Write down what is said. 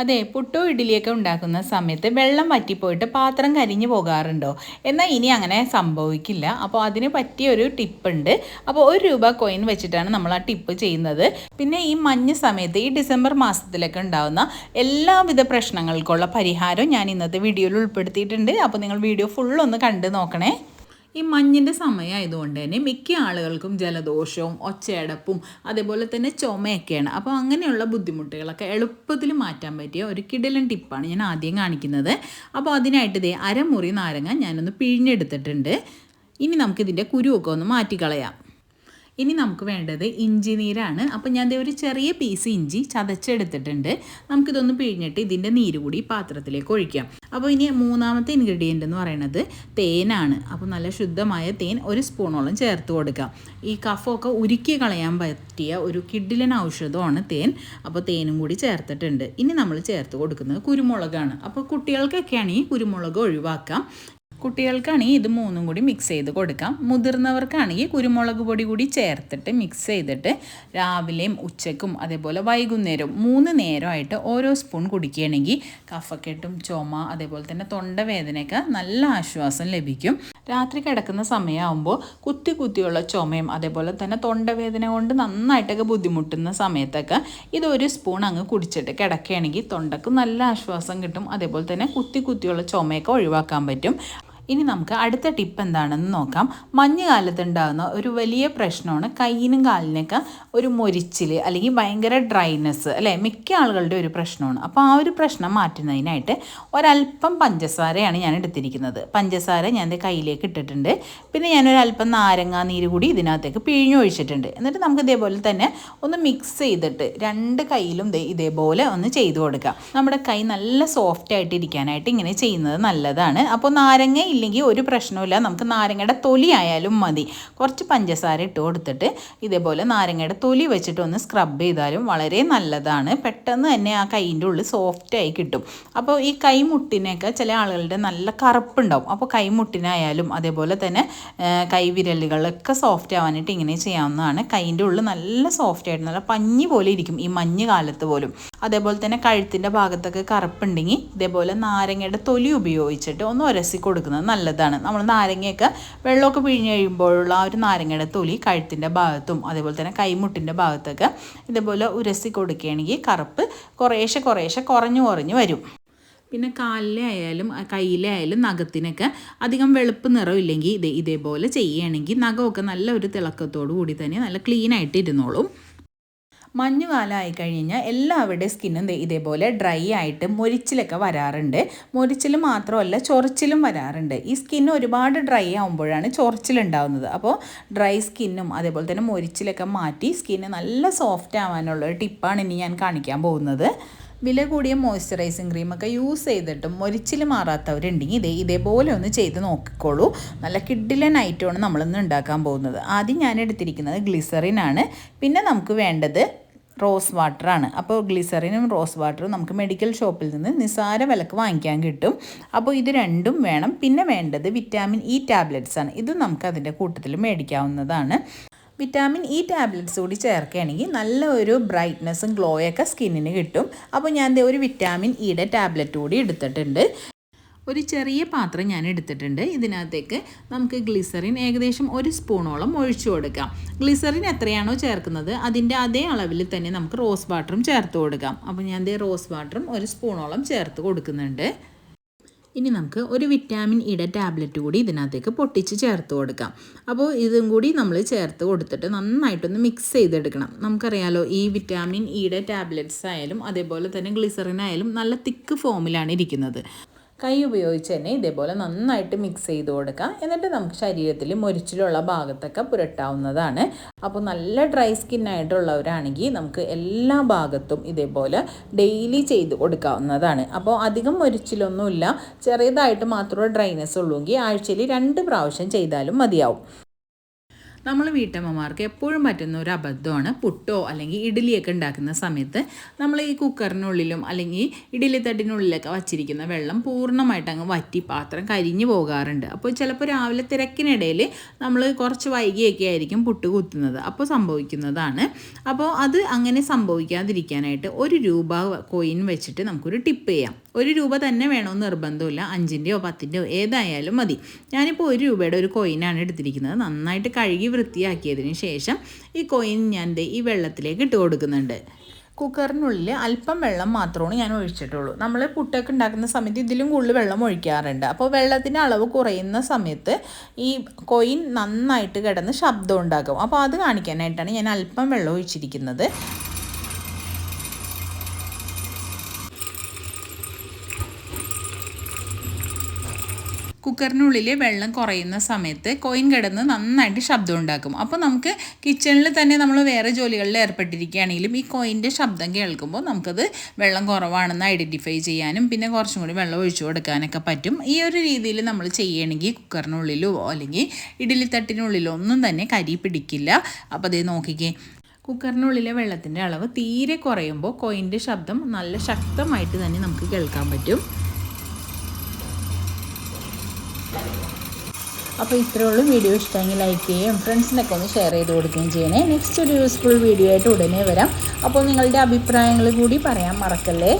അതെ പുട്ടോ ഇഡ്ഡലിയൊക്കെ ഉണ്ടാക്കുന്ന സമയത്ത് വെള്ളം വറ്റിപ്പോയിട്ട് പാത്രം കരിഞ്ഞു പോകാറുണ്ടോ? എന്നാൽ ഇനി അങ്ങനെ സംഭവിക്കില്ല. അപ്പോൾ അതിന് പറ്റിയ ഒരു ടിപ്പുണ്ട് അപ്പോൾ ഒരു രൂപ കോയിൻ വെച്ചിട്ടാണ് നമ്മൾ ആ ടിപ്പ് ചെയ്യുന്നത്. പിന്നെ ഈ മഞ്ഞ് സമയത്ത് ഈ ഡിസംബർ മാസത്തിലൊക്കെ ഉണ്ടാകുന്ന എല്ലാവിധ പ്രശ്നങ്ങൾക്കുള്ള പരിഹാരം ഞാൻ ഇന്നത്തെ വീഡിയോയിൽ ഉൾപ്പെടുത്തിയിട്ടുണ്ട്. അപ്പോൾ നിങ്ങൾ വീഡിയോ ഫുള്ളൊന്ന് കണ്ട് നോക്കണേ. ഈ മഞ്ഞിന്റെ സമയമായതുകൊണ്ട് തന്നെ മിക്ക ആളുകൾക്കും ജലദോഷവും ഒച്ചയടപ്പും അതേപോലെ തന്നെ ചുമയൊക്കെയാണ്. അപ്പോൾ അങ്ങനെയുള്ള ബുദ്ധിമുട്ടുകളൊക്കെ എളുപ്പത്തിൽ മാറ്റാൻ പറ്റിയ ഒരു കിടലൻ ടിപ്പാണ് ഞാൻ ആദ്യം കാണിക്കുന്നത്. അപ്പോൾ അതിനായിട്ട് ഇതേ അരമുറി നാരങ്ങ ഞാനൊന്ന് പിഴിഞ്ഞെടുത്തിട്ടുണ്ട്. ഇനി നമുക്കിതിന്റെ കുരുവൊക്കെ ഒന്ന് മാറ്റിക്കളയാം. ഇനി നമുക്ക് വേണ്ടത് ഇഞ്ചി നീരാണ്. അപ്പോൾ ഞാൻ ഒരു ചെറിയ പീസ് ഇഞ്ചി ചതച്ചെടുത്തിട്ടുണ്ട്. നമുക്കിതൊന്ന് പിഴിഞ്ഞിട്ട് ഇതിന്റെ നീര് കൂടി പാത്രത്തിലേക്ക് ഒഴിക്കാം. അപ്പോൾ ഇനി മൂന്നാമത്തെ ഇൻഗ്രീഡിയന്റ് എന്ന് പറയുന്നത് തേനാണ്. അപ്പോൾ നല്ല ശുദ്ധമായ തേൻ ഒരു സ്പൂണോളം ചേർത്ത് കൊടുക്കാം. ഈ കഫമൊക്കെ ഉരുക്കി കളയാൻ പറ്റിയ ഒരു കിഡിലൻ ഔഷധമാണ് തേൻ. അപ്പോൾ തേനും കൂടി ചേർത്തിട്ടുണ്ട്. ഇനി നമ്മൾ ചേർത്ത് കൊടുക്കുന്നത് കുരുമുളകാണ്. അപ്പോൾ കുട്ടികൾക്കൊക്കെയാണ് ഈ കുരുമുളക് ഒഴിവാക്കാം. കുട്ടികൾക്കാണെങ്കിൽ ഇത് മൂന്നും കൂടി മിക്സ് ചെയ്ത് കൊടുക്കാം. മുതിർന്നവർക്കാണെങ്കിൽ കുരുമുളക് പൊടി കൂടി ചേർത്തിട്ട് മിക്സ് ചെയ്തിട്ട് രാവിലെയും ഉച്ചയ്ക്കും അതേപോലെ വൈകുന്നേരവും മൂന്ന് നേരമായിട്ട് ഓരോ സ്പൂൺ കുടിക്കുകയാണെങ്കിൽ കഫക്കെട്ടും ചുമ അതേപോലെ തന്നെ തൊണ്ടവേദനയൊക്കെ നല്ല ആശ്വാസം ലഭിക്കും. രാത്രി കിടക്കുന്ന സമയമാകുമ്പോൾ കുത്തി കുത്തിയുള്ള ചുമയും അതേപോലെ തന്നെ തൊണ്ടവേദന കൊണ്ട് നന്നായിട്ടൊക്കെ ബുദ്ധിമുട്ടുന്ന സമയത്തൊക്കെ ഇതൊരു സ്പൂൺ അങ്ങ് കുടിച്ചിട്ട് കിടക്കുകയാണെങ്കിൽ തൊണ്ടക്ക് നല്ല ആശ്വാസം കിട്ടും. അതേപോലെ തന്നെ കുത്തി കുത്തിയുള്ള ചുമയൊക്കെ ഒഴിവാക്കാൻ പറ്റും. ഇനി നമുക്ക് അടുത്ത ടിപ്പ് എന്താണെന്ന് നോക്കാം. മഞ്ഞ് കാലത്ത് ഉണ്ടാകുന്ന ഒരു വലിയ പ്രശ്നമാണ് കയ്യിനും കാലിനൊക്കെ ഒരു മൊരിച്ചിൽ അല്ലെങ്കിൽ ഭയങ്കര ഡ്രൈനെസ് അല്ലേ? മിക്ക ആളുകളുടെ ഒരു പ്രശ്നമാണ്. അപ്പോൾ ആ ഒരു പ്രശ്നം മാറ്റുന്നതിനായിട്ട് ഒരല്പം പഞ്ചസാരയാണ് ഞാൻ എടുത്തിരിക്കുന്നത്. പഞ്ചസാര ഞാൻ എന്റെ കയ്യിലേക്ക് ഇട്ടിട്ടുണ്ട്. പിന്നെ ഞാനൊരല്പം നാരങ്ങാ നീര് കൂടി ഇതിനകത്തേക്ക് പിഴിഞ്ഞൊഴിച്ചിട്ടുണ്ട് എന്നിട്ട് നമുക്ക് ഇതേപോലെ തന്നെ ഒന്ന് മിക്സ് ചെയ്തിട്ട് രണ്ട് കയ്യിലും ഇതേപോലെ ഒന്ന് ചെയ്തു കൊടുക്കാം. നമ്മുടെ കൈ നല്ല സോഫ്റ്റ് ആയിട്ട് ഇരിക്കാനായിട്ട് ഇങ്ങനെ ചെയ്യുന്നത് നല്ലതാണ്. അപ്പോൾ നാരങ്ങ ഇല്ലെങ്കിൽ ഒരു പ്രശ്നമില്ല നമുക്ക് നാരങ്ങയുടെ തൊലി ആയാലും മതി. കുറച്ച് പഞ്ചസാര ഇട്ട് കൊടുത്തിട്ട് ഇതേപോലെ നാരങ്ങയുടെ തൊലി വെച്ചിട്ട് ഒന്ന് സ്ക്രബ് ചെയ്താലും വളരെ നല്ലതാണ്. പെട്ടെന്ന് തന്നെ ആ കൈയിന്റെ ഉള്ളിൽ സോഫ്റ്റായി കിട്ടും. അപ്പോൾ ഈ കൈമുട്ടിനൊക്കെ ചില ആളുകളുടെ നല്ല കറുപ്പുണ്ടാവും. അപ്പോൾ കൈമുട്ടിനായാലും അതേപോലെ തന്നെ കൈവിരലുകളൊക്കെ സോഫ്റ്റ് ആവാനായിട്ട് ഇങ്ങനെ ചെയ്യാവുന്നതാണ്. കൈയിന്റെ ഉള്ളിൽ നല്ല സോഫ്റ്റ് ആയിട്ട് നല്ല പഞ്ഞി പോലെ ഇരിക്കും. ഈ മഞ്ഞ് കാലത്ത് പോലും. അതേപോലെ തന്നെ കഴുത്തിന്റെ ഭാഗത്തൊക്കെ കറുപ്പുണ്ടെങ്കിൽ ഇതേപോലെ നാരങ്ങയുടെ തൊലി ഉപയോഗിച്ചിട്ട് ഒന്ന് ഒരസി കൊടുക്കുന്നത് നല്ലതാണ്. നമ്മൾ നാരങ്ങയൊക്കെ വെള്ളമൊക്കെ പിഴിഞ്ഞ് കഴിയുമ്പോഴുള്ള ആ ഒരു നാരങ്ങയുടെ തൊലി കഴുത്തിന്റെ ഭാഗത്തും അതേപോലെ തന്നെ കൈമുട്ടിന്റെ ഭാഗത്തൊക്കെ ഇതേപോലെ ഉരസി കൊടുക്കുകയാണെങ്കിൽ കറുപ്പ് കുറേശ്ശെ കുറേശ്ശെ കുറഞ്ഞു കുറഞ്ഞു വരും. പിന്നെ കാലിലെ ആയാലും കയ്യിലെ ആയാലും നഖത്തിനൊക്കെ അധികം വെളുപ്പ് നിറമില്ലെങ്കിൽ ഇതേ ഇതേപോലെ ചെയ്യുകയാണെങ്കിൽ നഖമൊക്കെ നല്ല ഒരു തിളക്കത്തോടു കൂടി തന്നെ നല്ല ക്ലീൻ ആയിട്ട് ഇരുന്നോളും. മഞ്ഞുകാലമായി കഴിഞ്ഞാൽ എല്ലാവരുടെയും സ്കിന്നും ഇതേപോലെ ഡ്രൈ ആയിട്ട് മൊരിച്ചിലൊക്കെ വരാറുണ്ട്. മൊരിച്ചിൽ മാത്രമല്ല ചൊറിച്ചിലും വരാറുണ്ട്. ഈ സ്കിൻ ഒരുപാട് ഡ്രൈ ആകുമ്പോഴാണ് ചൊറിച്ചിലുണ്ടാവുന്നത് അപ്പോൾ ഡ്രൈ സ്കിന്നും അതേപോലെ തന്നെ മൊരിച്ചിലൊക്കെ മാറ്റി സ്കിന്ന് നല്ല സോഫ്റ്റ് ആവാനുള്ള ഒരു ടിപ്പാണ് ഇനി ഞാൻ കാണിക്കാൻ പോകുന്നത്. വില കൂടിയ മോയ്സ്ചറൈസിങ് ക്രീമൊക്കെ യൂസ് ചെയ്തിട്ടും മൊരിച്ചിൽ മാറാത്തവരുണ്ടെങ്കിൽ ഇതേ ഇതേപോലെ ഒന്ന് ചെയ്ത് നോക്കിക്കോളൂ. നല്ല കിഡിലൻ ഐറ്റമാണ് നമ്മളിന്ന് ഉണ്ടാക്കാൻ പോകുന്നത്. ആദ്യം ഞാൻ എടുത്തിരിക്കുന്നത് ഗ്ലിസറിനാണ് പിന്നെ നമുക്ക് വേണ്ടത് റോസ് വാട്ടറാണ്. അപ്പോൾ ഗ്ലിസറിനും റോസ് വാട്ടറും നമുക്ക് മെഡിക്കൽ ഷോപ്പിൽ നിന്ന് നിസാര വിലക്ക് വാങ്ങിക്കാൻ കിട്ടും. അപ്പോൾ ഇത് രണ്ടും വേണം. പിന്നെ വേണ്ടത് വിറ്റാമിൻ ഇ ടാബ്ലറ്റ്സ് ആണ്. ഇത് നമുക്ക് അതിന്റെ കൂട്ടത്തിൽ മേടിക്കാവുന്നതാണ്. വിറ്റാമിൻ ഇ ടാബ്ലറ്റ്സ് കൂടി ചേർക്കുകയാണെങ്കിൽ നല്ല ഒരു ബ്രൈറ്റ്നസ്സും ഗ്ലോയൊക്കെ സ്കിന്നിന് കിട്ടും. അപ്പോൾ ഞാൻ ഒരു വിറ്റാമിൻ ഇയുടെ ടാബ്ലറ്റ് കൂടി എടുത്തിട്ടുണ്ട്. ഒരു ചെറിയ പാത്രം ഞാൻ എടുത്തിട്ടുണ്ട്. ഇതിനകത്തേക്ക് നമുക്ക് ഗ്ലിസറിൻ ഏകദേശം ഒരു സ്പൂണോളം ഒഴിച്ചു കൊടുക്കാം. ഗ്ലിസറിൻ എത്രയാണോ ചേർക്കുന്നത് അതിന്റെ അതേ അളവിൽ തന്നെ നമുക്ക് റോസ് വാട്ടറും ചേർത്ത് കൊടുക്കാം. അപ്പോൾ ഞാൻ റോസ് വാട്ടറും ഒരു സ്പൂണോളം ചേർത്ത് കൊടുക്കുന്നുണ്ട്. ഇനി നമുക്ക് ഒരു വിറ്റാമിൻ ഇയുടെ ടാബ്ലറ്റ് കൂടി ഇതിനകത്തേക്ക് പൊട്ടിച്ച് ചേർത്ത് കൊടുക്കാം. അപ്പോൾ ഇതും കൂടി നമ്മൾ ചേർത്ത് കൊടുത്തിട്ട് നന്നായിട്ടൊന്ന് മിക്സ് ചെയ്തെടുക്കണം. നമുക്കറിയാലോ ഈ വിറ്റാമിൻ ഇയുടെ ടാബ്ലറ്റ്സ് ആയാലും അതേപോലെ തന്നെ ഗ്ലിസറിൻ ആയാലും നല്ല തിക്ക് ഫോമിലാണ് ഇരിക്കുന്നത്. കൈ ഉപയോഗിച്ച് തന്നെ ഇതേപോലെ നന്നായിട്ട് മിക്സ് ചെയ്ത് കൊടുക്കുക എന്നിട്ട് നമുക്ക് ശരീരത്തിൽ മുരിച്ചിലുള്ള ഭാഗത്തൊക്കെ പുരട്ടാവുന്നതാണ്. അപ്പോൾ നല്ല ഡ്രൈ സ്കിൻ ആയിട്ടുള്ളവരാണെങ്കിൽ നമുക്ക് എല്ലാ ഭാഗത്തും ഇതേപോലെ ഡെയിലി ചെയ്ത് കൊടുക്കാവുന്നതാണ്. അപ്പോൾ അധികം മുരിച്ചിലൊന്നുമില്ല. ചെറിയതായിട്ട് മാത്രമേ ഡ്രൈനെസ് ഉള്ളൂങ്കിൽ ആഴ്ചയിൽ രണ്ട് പ്രാവശ്യം ചെയ്താലും മതിയാവും. നമ്മൾ വീട്ടമ്മമാർക്ക് എപ്പോഴും പറ്റുന്ന ഒരു അബദ്ധമാണ് പുട്ടോ അല്ലെങ്കിൽ ഇഡ്ഡലിയൊക്കെ ഉണ്ടാക്കുന്ന സമയത്ത് നമ്മൾ ഈ കുക്കറിനുള്ളിലും അല്ലെങ്കിൽ ഇഡ്ഡലി തട്ടിനുള്ളിലൊക്കെ വച്ചിരിക്കുന്ന വെള്ളം പൂർണമായിട്ട് അങ്ങ് വറ്റി പാത്രം കരിഞ്ഞു പോകാറുണ്ട്. അപ്പോൾ ചിലപ്പോൾ രാവിലെ തിരക്കിനിടയിൽ നമ്മൾ കുറച്ച് വൈകിയൊക്കെ ആയിരിക്കും പുട്ട് കുത്തുന്നത്. അപ്പോൾ സംഭവിക്കുന്നതാണ്. അപ്പോൾ അത് അങ്ങനെ സംഭവിക്കാതിരിക്കാനായിട്ട് ഒരു രൂപ കോയിൻ വെച്ചിട്ട് നമുക്കൊരു ടിപ്പ് ചെയ്യാം. ഒരു രൂപ തന്നെ വേണമെന്ന് നിർബന്ധമില്ല. അഞ്ചിന്റെയോ പത്തിന്റെയോ ഏതായാലും മതി. ഞാനിപ്പോൾ ഒരു രൂപയുടെ ഒരു കോയിനാണ് എടുത്തിരിക്കുന്നത്. നന്നായിട്ട് കഴുകി വൃത്തിയാക്കിയതിന് ശേഷം ഈ കോയിൻ ഞാൻ ഈ വെള്ളത്തിലേക്ക് ഇട്ട് കൊടുക്കുന്നുണ്ട്. കുക്കറിനുള്ളിൽ അല്പം വെള്ളം മാത്രമാണ് ഞാൻ ഒഴിച്ചിട്ടുള്ളൂ. നമ്മൾ പുട്ടൊക്കെ ഉണ്ടാക്കുന്ന സമയത്ത് ഇതിലും കൂടുതൽ വെള്ളം ഒഴിക്കാറുണ്ട്. അപ്പോൾ വെള്ളത്തിന്റെ അളവ് കുറയുന്ന സമയത്ത് ഈ കൊയിൻ നന്നായിട്ട് കിടന്ന് ശബ്ദം ഉണ്ടാക്കും. അപ്പോൾ അത് കാണിക്കാനായിട്ടാണ് ഞാൻ അല്പം വെള്ളം ഒഴിച്ചിരിക്കുന്നത്. കുക്കറിനുള്ളിൽ വെള്ളം കുറയുന്ന സമയത്ത് കോയിൻ കിടന്ന് നന്നായിട്ട് ശബ്ദം ഉണ്ടാക്കും. അപ്പോൾ നമുക്ക് കിച്ചണിൽ തന്നെ നമ്മൾ വേറെ ജോലികളിൽ ഏർപ്പെട്ടിരിക്കുകയാണെങ്കിലും ഈ കോയിന്റെ ശബ്ദം കേൾക്കുമ്പോൾ നമുക്കത് വെള്ളം കുറവാണെന്ന് ഐഡന്റിഫൈ ചെയ്യാനും പിന്നെ കുറച്ചും കൂടി വെള്ളം ഒഴിച്ചു കൊടുക്കാനൊക്കെ പറ്റും. ഈ ഒരു രീതിയിൽ നമ്മൾ ചെയ്യണമെങ്കിൽ കുക്കറിനുള്ളിലോ അല്ലെങ്കിൽ ഇഡ്ഡലിത്തട്ടിനുള്ളിലോ ഒന്നും തന്നെ കരി പിടിക്കില്ല. അപ്പോൾ അതേ നോക്കിക്കേ. കുക്കറിനുള്ളിലെ വെള്ളത്തിന്റെ അളവ് തീരെ കുറയുമ്പോൾ കോയിന്റെ ശബ്ദം നല്ല ശക്തമായിട്ട് തന്നെ നമുക്ക് കേൾക്കാൻ പറ്റും. അപ്പോൾ ഇത്രയേ ഉള്ളൂ. വീഡിയോ ഇഷ്ടമെങ്കിൽ ലൈക്ക് ചെയ്യുകയും ഫ്രണ്ട്സിനൊക്കെ ഒന്ന് ഷെയർ ചെയ്ത് കൊടുക്കുകയും ചെയ്യണേ. നെക്സ്റ്റ് ഒരു യൂസ്ഫുൾ വീഡിയോ ആയിട്ട് ഉടനെ വരാം. അപ്പോൾ നിങ്ങളുടെ അഭിപ്രായങ്ങൾ കൂടി പറയാൻ മറക്കല്ലേ?